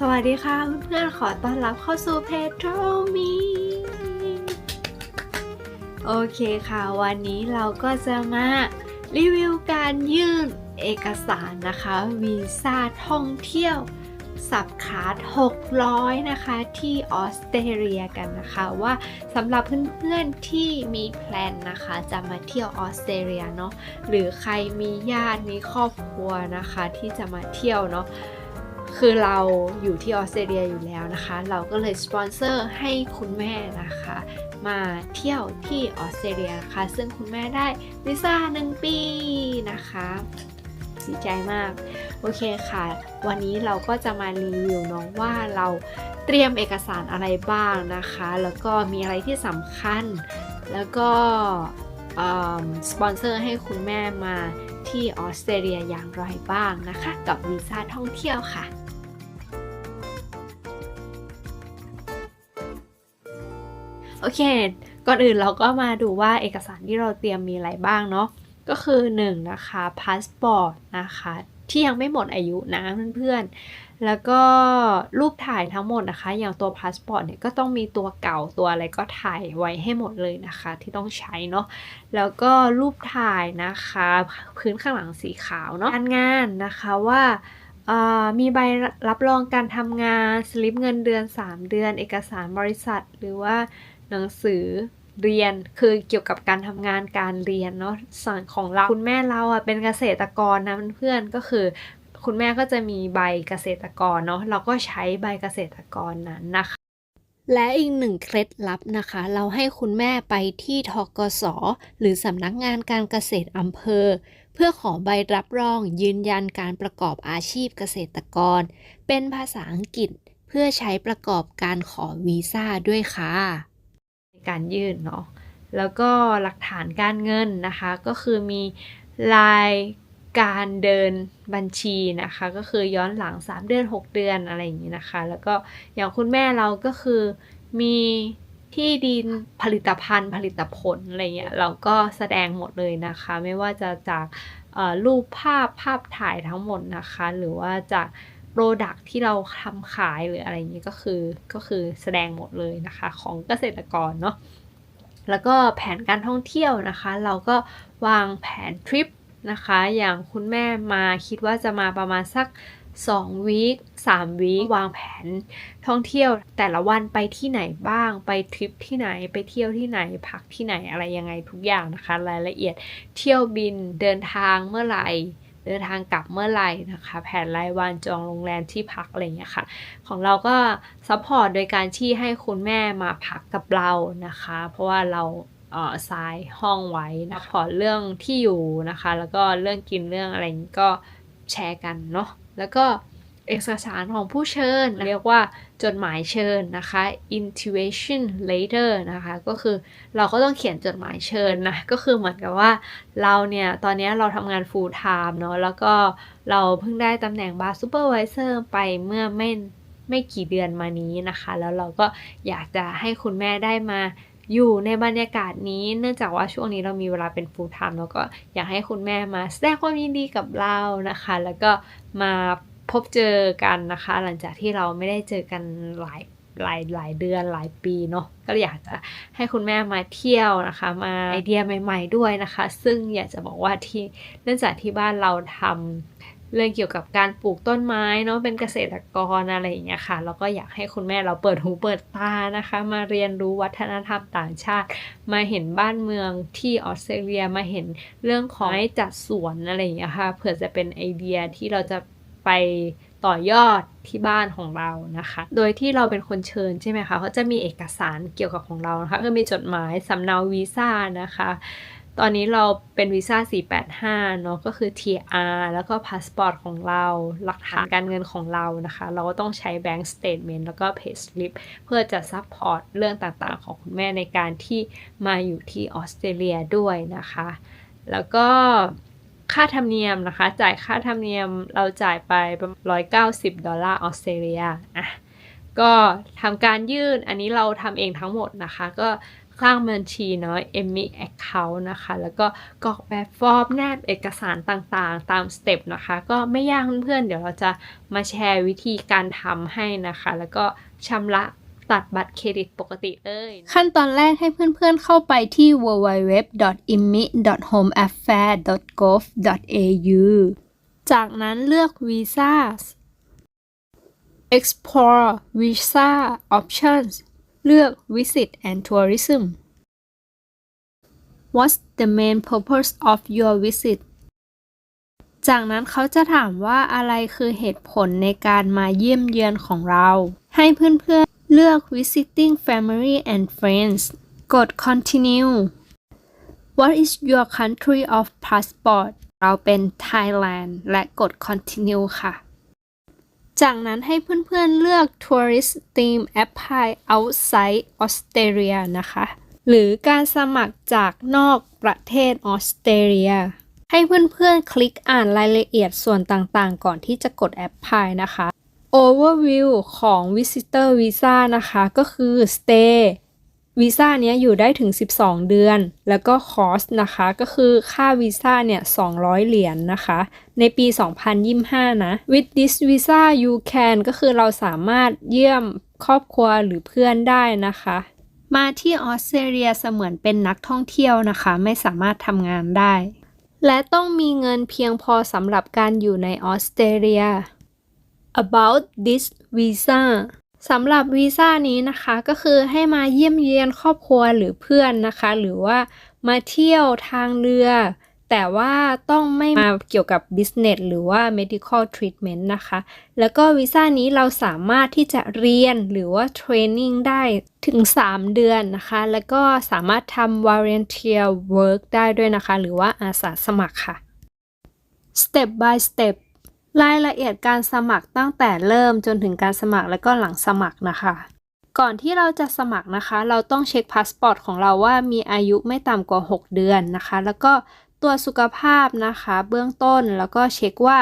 สวัสดีค่ะเพื่อนๆขอต้อนรับเข้าสู่เพจโทรมีโอเคค่ะ วันนี้เราก็จะมารีวิวการยื่นเอกสารนะคะวีซ่าท่องเที่ยวสับขาด600 นะคะที่ออสเตรเลียกันนะคะว่าสำหรับเพื่อนๆที่มีแพลนนะคะจะมาเที่ยวออสเตรเลียเนาะหรือใครมีญาติมีครอบครัวนะคะที่จะมาเที่ยวเนาะ คือเราอยู่ที่ออสเตรเลียอยู่แล้วนะคะ เราก็เลยสปอนเซอร์ให้คุณแม่นะคะ มาเที่ยวที่ออสเตรเลียนะคะ ซึ่งคุณแม่ได้วีซ่า1ปีนะคะดีใจมาก โอเคค่ะ วันนี้เราก็จะมารีวิวเนาะว่าเราเตรียมเอกสารอะไรบ้างนะคะ แล้วก็มีอะไรที่สำคัญ แล้วก็สปอนเซอร์ให้คุณแม่มา ที่ออสเตรเลียอย่างไรบ้างนะคะ กับวีซ่าท่องเที่ยวค่ะโอเค ก่อนอื่นเราก็มาดูว่าเอกสารที่เราเตรียมมีอะไรบ้างเนาะ ก็คือ 1 นะคะพาสปอร์ตนะคะ ที่ยังไม่หมดอายุนะเพื่อนๆ แล้วก็รูปถ่ายทั้งหมดนะคะ อย่างตัวพาสปอร์ตเนี่ยก็ต้องมีตัวเก่าตัวอะไรก็ถ่ายไว้ให้หมดเลยนะคะ ที่ต้องใช้เนาะแล้วก็รูปถ่ายนะคะ พื้นข้างหลังสีขาวเนาะการงานนะคะว่ามีใบรับรองการทำงานสลิปเงินเดือน 3 เดือน เอกสารบริษัท หรือว่าหนังสือเรียนคือเกี่ยวกับการทำงานการเรียนเนาะส่วนของเราคุณแม่เราอะเป็นเกษตรกรนะเพื่อนก็คือ คุณแม่ก็จะมีใบเกษตรกรเนาะเราก็ใช้ใบเกษตรกรนั้นนะคะ และอีกหนึ่งเคล็ดลับนะคะ เราให้คุณแม่ไปที่ทกสหรือสำนักงานการเกษตรอำเภอ เพื่อขอใบรับรองยืนยันการประกอบอาชีพเกษตรกร เป็นภาษาอังกฤษเพื่อใช้ประกอบการขอวีซ่าด้วยค่ะการยื่นเนาะแล้วก็หลักฐานการเงินนะคะ ก็คือมีราย การเดินบัญชีนะคะ ก็คือย้อนหลัง 3 เดือน 6 เดือนอะไรอย่างนี้นะคะ แล้วก็อย่างคุณแม่เราก็คือมีที่ดินผลิตภัณฑ์ผลิตผลอะไรเงี้ยเราก็แสดงหมดเลยนะคะ ไม่ว่าจะจากรูปภาพภาพถ่ายทั้งหมดนะคะ หรือว่าจากโปรดักที่เราทำขายหรืออะไรอย่างนี้ก็คือก็คือแสดงหมดเลยนะคะของเกษตรกรเนาะแล้วก็แผนการท่องเที่ยวนะคะ เราก็วางแผนทริป นะคะ อย่างคุณแม่มาคิดว่าจะมาประมาณสัก2วีค3วีควางแผนท่องเที่ยวแต่ละวันไปที่ไหนบ้างไปทริปที่ไหนไปเที่ยวที่ไหนพักที่ไหนอะไรยังไงทุกอย่างนะคะ รายละเอียดเที่ยวบินเดินทางเมื่อไหร่เดินทางกลับเมื่อไหร่นะคะ แผนรายวันจองโรงแรมที่พักอะไรเงี้ยค่ะ ของเราก็ซัพพอร์ตโดยการที่ให้คุณแม่มาพักกับเรานะคะ เพราะว่าเรา ออทรายห้องไว้นะพอเรื่องที่อยู่นะคะ แล้วก็เรื่องกินเรื่องอะไรนี้ก็แชร์กันเนาะแล้วก็เอกสารของผู้เชิญ เรียกว่าจดหมายเชิญนะคะ invitation letter นะคะ ก็คือเราก็ต้องเขียนจดหมายเชิญนะ ก็คือเหมือนกับว่าเราเนี่ย ตอนนี้เราทำงาน full time เนาะแล้วก็เราเพิ่งได้ตำแหน่ง bar supervisor ไปเมื่อไม่ไม่กี่เดือนมานี้นะคะ แล้วเราก็อยากจะให้คุณแม่ได้มา อยู่ในบรรยากาศนี้ เนื่องจากว่าช่วงนี้เรามีเวลาเป็น full time แล้วก็อยากให้คุณแม่มาแสดงความยินดีกับเรานะคะ แล้วก็มาพบเจอกันนะคะ หลังจากที่เราไม่ได้เจอกันหลายหลายหลายเดือนหลายปีเนาะก็อยากจะให้คุณแม่มาเที่ยวนะคะ มาไอเดียใหม่ ๆ ด้วยนะคะ ซึ่งอยากจะบอกว่าที่เนื่องจากที่บ้านเราทำ เรื่องเกี่ยวกับการปลูกต้นไม้เนาะเป็นเกษตรกรอะไรอย่างเงี้ยค่ะแล้วก็อยากให้คุณแม่เราเปิดหูเปิดตานะคะ มาเรียนรู้วัฒนธรรมต่างชาติ มาเห็นบ้านเมืองที่ออสเตรเลียมาเห็นเรื่องของจัดสวนอะไรอย่างเงี้ยค่ะเผื่อจะเป็นไอเดียที่เราจะไปต่อยอดที่บ้านของเรานะคะ โดยที่เราเป็นคนเชิญใช่ไหมคะเขาจะมีเอกสารเกี่ยวกับของเรานะคะก็มีจดหมายสำเนาวีซ่านะคะ ตอนนี้เราเป็นวีซ่า 485 เนาะก็คือ TR แล้วก็พาสปอร์ตของเรา หลักฐานการเงินของเรานะคะ เราก็ต้องใช้ Bank Statement แล้วก็ Pay Slip เพื่อจะซัพพอร์ตเรื่องต่างๆ ของคุณแม่ในการที่มาอยู่ที่ออสเตรเลียด้วยนะคะ แล้วก็ค่าธรรมเนียมนะคะ จ่ายค่าธรรมเนียมเราจ่ายไปประมาณ190 ดอลลาร์ออสเตรเลียอะก็ทำการยื่นอันนี้เราทำเองทั้งหมดนะคะ ก็ สร้างบัญชีเนาะ Emmy Account นะคะ แล้วก็กรอกแบบฟอร์มแนบเอกสารต่างๆ ตามสเต็ปนะคะ ก็ไม่ยากเพื่อนๆ เดี๋ยวเราจะมาแชร์วิธีการทำให้นะคะ แล้วก็ชำระตัดบัตรเครดิตปกติเลย ขั้นตอนแรกให้เพื่อนๆเข้าไปที่ www.immi.homeaffair.gov.au จากนั้นเลือก Visas Explore Visa Options เลือก Visit and Tourism What's the main purpose of your visit จากนั้นเขาจะถามว่าอะไรคือเหตุผลในการมาเยี่ยมเยือนของเรา ให้เพื่อนๆเลือก visiting family and friends กด continue What is your country of passport เราเป็น Thailand และกด continue ค่ะ จากนั้นให้เพื่อนๆเลือก tourist theme apply outside Australia นะคะ หรือการสมัครจากนอกประเทศออสเตรเลีย ให้เพื่อนๆ คลิกอ่านรายละเอียดส่วนต่างๆ ก่อนที่จะกด apply นะคะ overview ของ visitor visa นะคะ ก็คือ stay วีซ่าเนี้ยอยู่ได้ถึง 12 เดือน แล้วก็คอสนะคะ ก็คือค่าวีซ่าเนี่ย 200 เหรียญนนะคะ ในปี 2025 นะ with this visa you can ก็คือเราสามารถเยี่ยมครอบครัวหรือเพื่อนได้นะคะ มาที่ออสเตรเลียเสมือนเป็นนักท่องเที่ยวนะคะ ไม่สามารถทำงานได้ และต้องมีเงินเพียงพอสำหรับการอยู่ในออสเตรเลีย about this visa สำหรับวีซ่านี้นะคะก็คือให้มาเยี่ยมเยียนครอบครัวหรือเพื่อนนะคะ หรือว่ามาเที่ยวทางเรือ แต่ว่าต้องไม่มาเกี่ยวกับ business หรือว่า medical treatment นะคะ แล้วก็วีซ่านี้เราสามารถที่จะเรียนหรือว่า training ได้ถึง 3 เดือนนะคะ แล้วก็สามารถทำ volunteer work ได้ด้วยนะคะ หรือว่าอาสาสมัครค่ะ step by step รายละเอียดการสมัครตั้งแต่เริ่มจนถึงการสมัครแล้วก็หลังสมัครนะคะ ก่อนที่เราจะสมัครนะคะ เราต้องเช็คพาสปอร์ตของเราว่ามีอายุไม่ต่ำกว่า 6 เดือนนะคะ แล้วก็ตัวจสุขภาพนะคะ เบื้องต้นแล้วก็เช็คว่า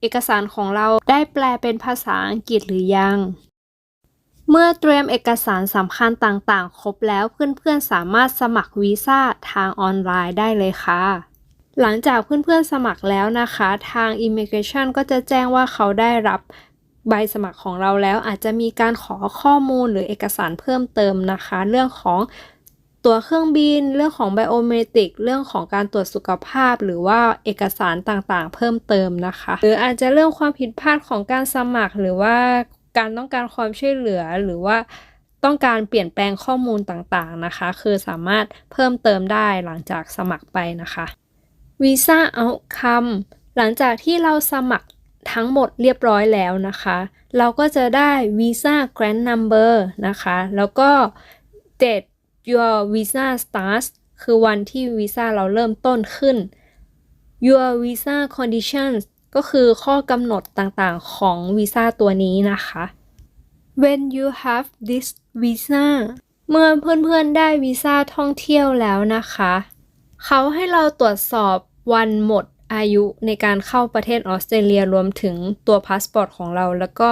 เอกสารของเราได้แปลเป็นภาษาอังกฤษหรือยัง เมื่อเตรียมเอกสารสำคัญต่างๆ ครบแล้วเพื่อนๆสามารถสมัครวีซ่าทางออนไลน์ได้เลยค่ะ หลังจากเพื่อนๆสมัครแล้วนะคะ ทาง Immigration ก็จะแจ้งว่าเขาได้รับใบสมัครของเราแล้วอาจจะมีการขอข้อมูลหรือเอกสารเพิ่มเติมนะคะ เรื่องของตั๋วเครื่องบิน เรื่องของไบโอเมตริก เรื่องของการตรวจสุขภาพ หรือว่าเอกสารต่างๆ เพิ่มเติมนะคะ หรืออาจจะเรื่องความผิดพลาดของการสมัคร หรือว่าการต้องการความช่วยเหลือหรือว่าต้องการเปลี่ยนแปลงข้อมูลต่างๆนะคะ คือสามารถเพิ่มเติมได้หลังจากสมัครไปนะคะ วีซ่าเอาคัมหลังจากที่เราสมัครทั้งหมดเรียบร้อยแล้วนะคะ เราก็จะได้วีซ่า Grant Number นะคะ แล้วก็ date your visa starts คือวันที่วีซ่าเราเริ่มต้นขึ้น your visa conditions ก็คือข้อกำหนดต่างๆของวีซ่าตัวนี้นะคะ when you have this visa เมื่อเพื่อนๆได้วีซ่าท่องเที่ยวแล้วนะคะ เขาให้เราตรวจสอบวันหมดอายุในการเข้าประเทศออสเตรเลียรวมถึงตัวพาสปอร์ตของเรา แล้วก็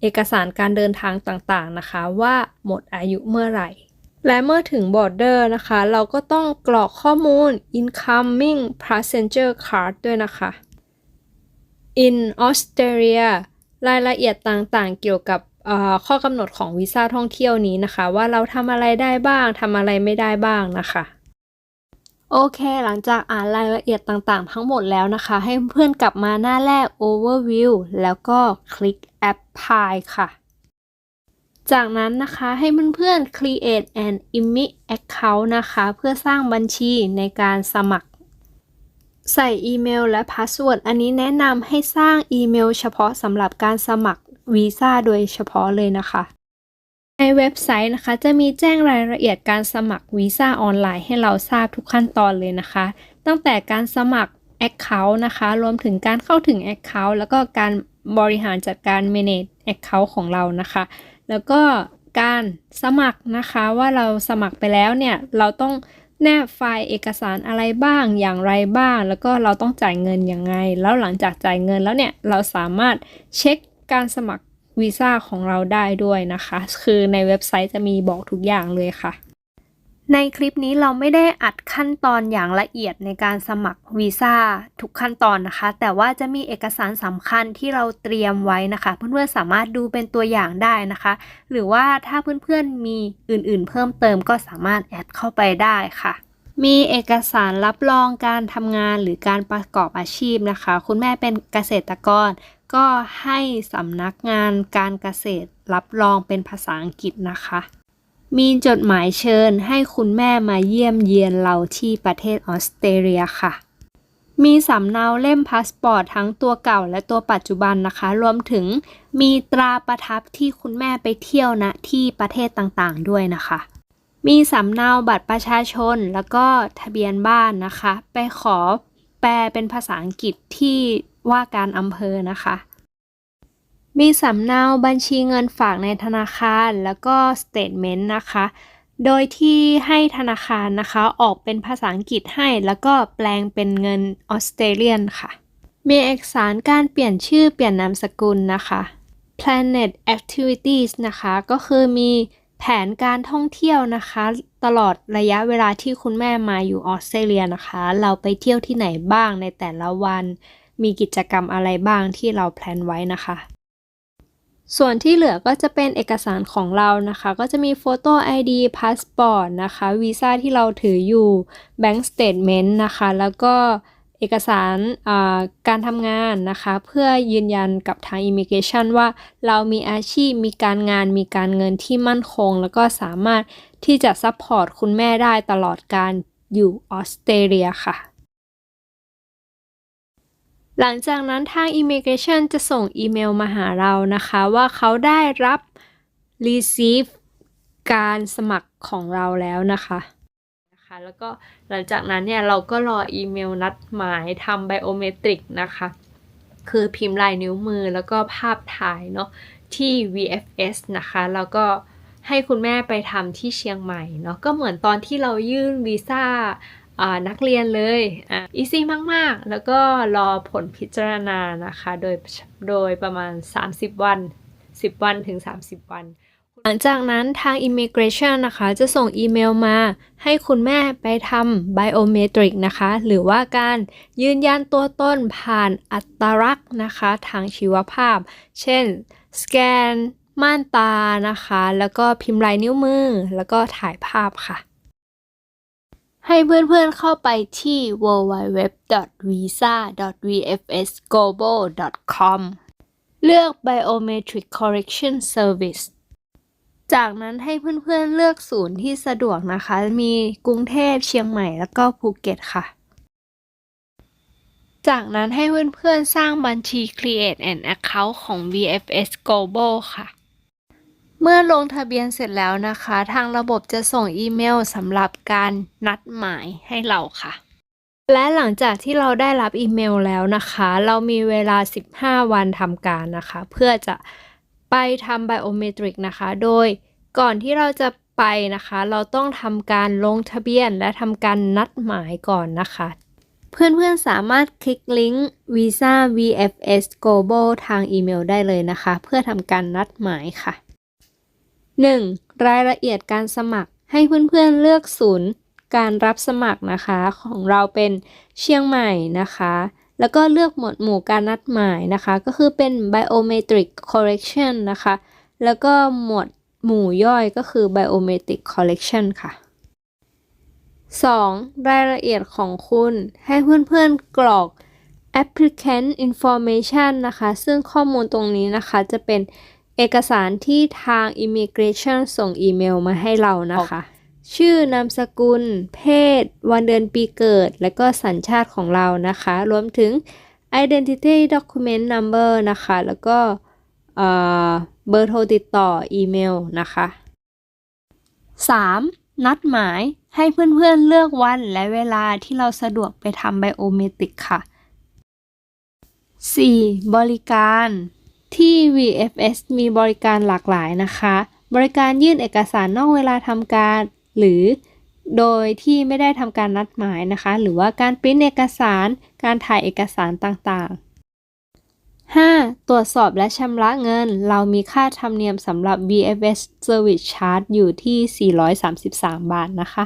เอกสารการเดินทางต่างๆนะคะ ว่าหมดอายุเมื่อไหร่ และเมื่อถึงบอร์เดอร์นะคะ เราก็ต้องกรอกข้อมูล incoming passenger card ด้วยนะคะ in Australia รายละเอียดต่างๆ เกี่ยวกับข้อกำหนดของวีซ่าท่องเที่ยวนี้นะคะ ว่าเราทำอะไรได้บ้างทำอะไรไม่ได้บ้างนะคะ โอเค หลังจากอ่านรายละเอียดต่างๆ ทั้งหมดแล้วนะคะ ให้เพื่อนกลับมาหน้าแรก overview แล้วก็คลิก apply ค่ะ จากนั้นนะคะให้เพื่อนๆ create an IMI account นะคะ เพื่อสร้างบัญชีในการสมัคร ใส่อีเมลและพาสเวิร์ด อันนี้แนะนำให้สร้างอีเมลเฉพาะสำหรับการสมัครวีซ่าโดยเฉพาะเลยนะคะ ในเว็บไซต์นะคะ จะมีแจ้งรายละเอียดการสมัครวีซ่าออนไลน์ให้เราทราบทุกขั้นตอนเลยนะคะ ตั้งแต่การสมัคร Account นะคะ รวมถึงการเข้าถึง Account แล้วก็การบริหารจัดการ manage Account ของเรานะคะ แล้วก็การสมัครนะคะว่าเราสมัครไปแล้วเนี่ยเราต้องแนบไฟล์เอกสารอะไรบ้างอย่างไรบ้าง แล้วก็เราต้องจ่ายเงินยังไง แล้วหลังจากจ่ายเงินแล้วเนี่ยเราสามารถเช็คการสมัคร วีซ่าของเราได้ด้วยนะคะ คือในเว็บไซต์จะมีบอกทุกอย่างเลยค่ะ ในคลิปนี้เราไม่ได้อัดขั้นตอนอย่างละเอียดในการสมัครวีซ่าทุกขั้นตอนนะคะ แต่ว่าจะมีเอกสารสำคัญที่เราเตรียมไว้นะคะ เพื่อนๆสามารถดูเป็นตัวอย่างได้นะคะ หรือว่าถ้าเพื่อนๆมีอื่นๆ เพิ่มเติมก็สามารถแอดเข้าไปได้ค่ะมีเอกสารรับรองการทำงานหรือการประกอบอาชีพนะคะ คุณแม่เป็นเกษตรกร ก็ให้สำนักงานการเกษตรรับรองเป็นภาษาอังกฤษนะคะ มีจดหมายเชิญให้คุณแม่มาเยี่ยมเยียนเราที่ประเทศออสเตรเลียค่ะ มีสำเนาเล่มพาสปอร์ตทั้งตัวเก่าและตัวปัจจุบันนะคะ รวมถึงมีตราประทับที่คุณแม่ไปเที่ยวณที่ประเทศต่างๆ ด้วยนะคะมีสำเนาบัตรประชาชนแล้วก็ทะเบียนบ้านนะคะ ไปขอแปลเป็นภาษาอังกฤษที่ ว่าการอำเภอนะคะ มีสำเนาบัญชีเงินฝากในธนาคารแล้วก็สเตทเมนต์นะคะ โดยที่ให้ธนาคารนะคะออกเป็นภาษาอังกฤษให้แล้วก็แปลงเป็นเงินออสเตรเลียนค่ะ มีเอกสารการเปลี่ยนชื่อเปลี่ยนนามสกุลนะคะ Planet Activities นะคะก็คือมีแผนการท่องเที่ยวนะคะ ตลอดระยะเวลาที่คุณแม่มาอยู่ออสเตรเลียนะคะ เราไปเที่ยวที่ไหนบ้างในแต่ละวัน มีกิจกรรมอะไรบ้างที่เราแพลนไว้นะคะ ส่วนที่เหลือก็จะเป็นเอกสารของเรานะคะ ก็จะมีโฟโต้ ID พาสปอร์ตนะคะวีซ่าที่เราถืออยู่ Bank Statement นะคะ แล้วก็เอกสารการทำงานนะคะ เพื่อยืนยันกับทาง Immigration ว่าเรามีอาชีพมีการงานมีการเงินที่มั่นคง แล้วก็สามารถที่จะซัพพอร์ตคุณแม่ได้ตลอดการอยู่ออสเตรเลียค่ะ หลังจากนั้นทาง Immigration จะส่งอีเมลมาหาเรานะคะว่าเขาได้รับ receive การสมัครของเราแล้วนะคะนะคะ แล้วก็หลังจากนั้นเนี่ยเราก็รออีเมลนัดหมายทำไบโอเมตริกนะคะ คือพิมพ์ลายนิ้วมือแล้วก็ภาพถ่ายเนาะที่ VFS นะคะ แล้วก็ให้คุณแม่ไปทำที่เชียงใหม่เนาะก็เหมือนตอนที่เรายื่นวีซ่า นักเรียนเลยอะอีซี่มาก ๆ แล้วก็รอผลพิจารณานะคะ โดยโดยประมาณ 30 วัน 10 วันถึง 30 วัน หลังจากนั้นทาง Immigration นะคะ จะส่งอีเมลมา ให้คุณแม่ไปทำ Biometric นะคะ หรือว่าการยืนยันตัวตนผ่านอัตลักษณ์นะคะ ทางชีวภาพ เช่น สแกน ม่านตานะคะ แล้วก็พิมพ์ลายนิ้วมือ แล้วก็ถ่ายภาพค่ะ ให้เพื่อนๆเข้าไปที่ www.visa.vfsglobal.com เลือก Biometric Correction Service จากนั้นให้เพื่อนๆเลือกศูนย์ที่สะดวกนะคะ มีกรุงเทพเชียงใหม่แล้วก็ภูเก็ตค่ะ จากนั้นให้เพื่อนๆสร้างบัญชี Create an Account ของ VFS Global ค่ะ เมื่อลงทะเบียนเสร็จแล้วนะคะ ทางระบบจะส่งอีเมลสำหรับการนัดหมายให้เราค่ะ และหลังจากที่เราได้รับอีเมลแล้วนะคะ เรามีเวลา 15 วันทำการนะคะ เพื่อจะไปทำไบโอเมตริกนะคะ โดยก่อนที่เราจะไปนะคะ เราต้องทำการลงทะเบียนและทำการนัดหมายก่อนนะคะ เพื่อนๆสามารถคลิกลิงก์ Visa VFS Global ทางอีเมลได้เลยนะคะ เพื่อทำการนัดหมายค่ะ 1. รายละเอียดการสมัครให้เพื่อนๆเลือกศูนย์การรับสมัครนะคะของเราเป็นเชียงใหม่นะคะ แล้วก็เลือกหมวดหมู่การนัดหมายนะคะ ก็คือเป็น biometric correction นะคะ แล้วก็หมวดหมู่ย่อยก็คือ biometric correction ค่ะ 2. รายละเอียดของคุณให้เพื่อนๆกรอก applicant information นะคะ ซึ่งข้อมูลตรงนี้นะคะจะเป็น เอกสารที่ทาง Immigration ส่งอีเมลมาให้เรานะคะ ชื่อนามสกุล เพศ วันเดือนปีเกิด และก็สัญชาติของเรานะคะ รวมถึง identity document number นะคะ แล้วก็เบอร์โทรติดต่ออีเมลนะคะ 3. นัดหมายให้เพื่อนๆเลือกวันและเวลาที่เราสะดวกไปทำไบโอเมตริกค่ะ 4. บริการ ที่ VFS มีบริการหลากหลายนะคะ บริการยื่นเอกสารนอกเวลาทำการ หรือโดยที่ไม่ได้ทำการนัดหมายนะคะ หรือว่าการปริ้นเอกสาร การถ่ายเอกสารต่างๆ 5. ตรวจสอบและชำระเงิน เรามีค่าธรรมเนียมสำหรับ VFS Service Charge อยู่ที่ 433 บาทนะคะ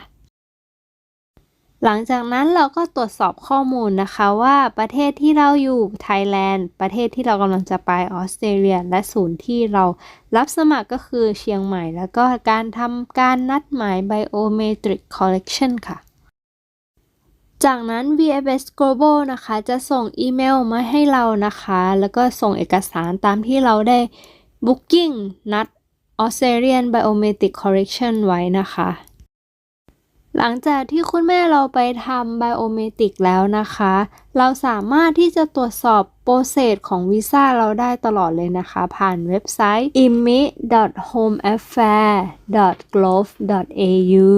หลังจากนั้นเราก็ตรวจสอบข้อมูลนะคะว่าประเทศที่เราอยู่ไทยแลนด์ ประเทศที่เรากำลังจะไปออสเตรเลีย และศูนย์ที่เรารับสมัครก็คือเชียงใหม่ แล้วก็การทำการนัดหมาย Biometric Collection ค่ะ จากนั้น VFS Global นะคะจะส่งอีเมลมาให้เรานะคะ แล้วก็ส่งเอกสารตามที่เราได้ Booking นัด Australian Biometric Correction ไว้นะคะ หลังจากที่คุณแม่เราไปทำไบโอเมติกแล้วนะคะ เราสามารถที่จะตรวจสอบโปรเซสของวีซ่าเราได้ตลอดเลยนะคะ ผ่านเว็บไซต์ immi.homeaffair.gov.au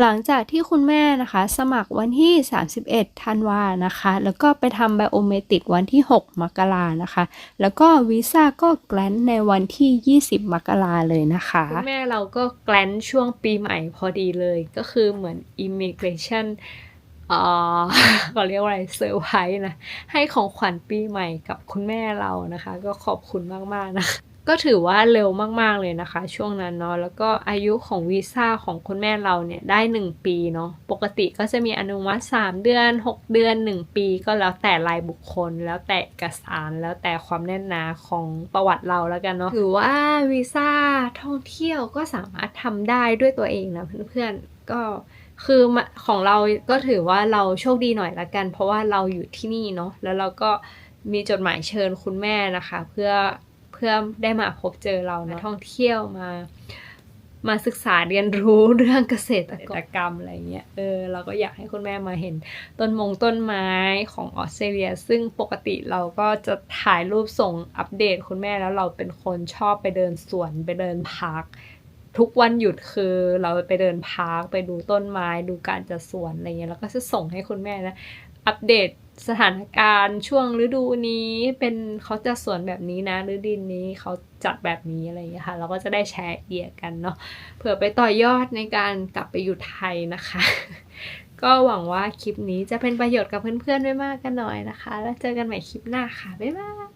หลังจากที่คุณแม่นะคะ สมัครวันที่ 31 ธันวานะคะ แล้วก็ไปทำไบโอเมติกวันที่ 6 มกรานะคะ แล้วก็วีซ่าก็แกลนในวันที่ 20 มกราเลยนะคะ คุณแม่เราก็แกลนช่วงปีใหม่พอดีเลย ก็คือเหมือน immigration เอ่อเขาเรียกว่าอะไรเซอร์ไพรส์นะ ให้ของขวัญปีใหม่กับคุณแม่เรานะคะ ก็ขอบคุณมาก ๆ นะคะ ก็ถือว่าเร็วมากๆเลยนะคะ ช่วงนั้นเนาะแล้วก็อายุของวีซ่าของคุณแม่เราเนี่ยได้ 1 ปีเนาะปกติก็จะมีอนุมัติ 3 เดือน 6 เดือน 1 ปีก็แล้วแต่รายบุคคล แล้วแต่เอกสารแล้วแต่ความแน่นหนาของประวัติเราแล้วกันเนาะถือว่าวีซ่าท่องเที่ยวก็สามารถทำได้ด้วยตัวเองนะเพื่อนๆก็คือของเราก็ถือว่าเราโชคดีหน่อยละกัน เพราะว่าเราอยู่ที่นี่เนาะแล้วเราก็มีจดหมายเชิญคุณแม่นะคะ เพื่อ เพื่อได้มาพบเจอเรานะท่องเที่ยวมา มาศึกษาเรียนรู้เรื่องเกษตรกรรมอะไรเงี้ยเออเราก็อยากให้คุณแม่มาเห็นต้นมงต้นไม้ของออสเตรเลีย ซึ่งปกติเราก็จะถ่ายรูปส่งอัปเดตคุณแม่แล้วเราเป็นคนชอบไปเดินสวนไปเดินพาร์คทุกวันหยุดคือเราไปเดินพาร์คไปดูต้นไม้ดูการจัดสวนอะไรเงี้ยแล้วก็จะส่งให้คุณแม่นะอัปเดต สถานการณ์ช่วงฤดูนี้เป็นเขาจะสวนแบบนี้นะฤดูนี้เขาจัดแบบนี้อะไรอย่างเงี้ยค่ะ เราก็จะได้แชร์เอเดียกันเนาะเผื่อไปต่อยอดในการกลับไปอยู่ไทยนะคะ ก็หวังว่าคลิปนี้จะเป็นประโยชน์กับเพื่อนๆไม่มากกันหน่อยนะคะ แล้วเจอกันใหม่คลิปหน้าค่ะ บ๊ายบาย